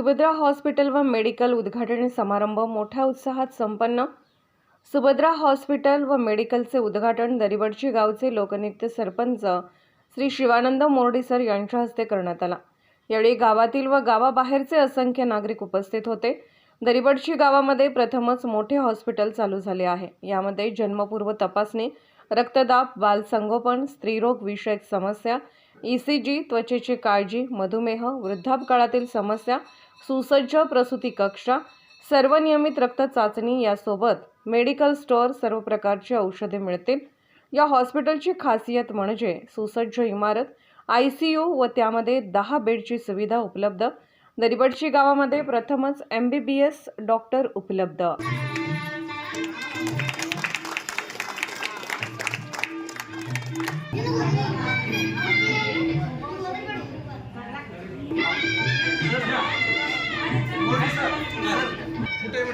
Subhadra hospital व medical उद्घाटन समारंभ मोठ्या उत्साहात संपन्न. सुभद्रा हॉस्पिटल व मेडिकलचे उद्घाटन दरिबडची गावचे लोकनित्य सरपंच श्री शिवानंद मोर्डीसर यांच्या हस्ते करण्यात आला. यावेळी गावातील व गावाबाहेरचे असंख्य नागरिक उपस्थित होते. दरिबडची गावामध्ये प्रथमच मोठे हॉस्पिटल चालू झाले आहे. यामध्ये जन्मपूर्व तपासणी रक्तदाब बालसंगोपन स्त्रीरोग विषयक समस्या ई सी जी त्वचेची काळजी मधुमेह वृद्धापकाळातील समस्या सुसज्ज प्रसूती कक्षा सर्व नियमित रक्त चाचणी यासोबत मेडिकल स्टोअर सर्व प्रकारची औषधे मिळतील. या हॉस्पिटलची खासियत म्हणजे सुसज्ज इमारत आय सी यू व त्यामध्ये दहा बेडची सुविधा उपलब्ध. दरिबडची गावामध्ये प्रथमच M B B S doctor उपलब्ध.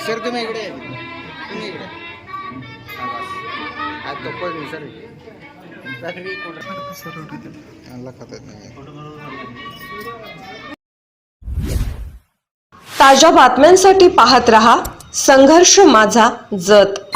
सर तुम्ही इकडे तुम्ही इकडे आज तो पण सर ताज्या बातम्यांसाठी पाहत रहा संघर्ष माझा जत.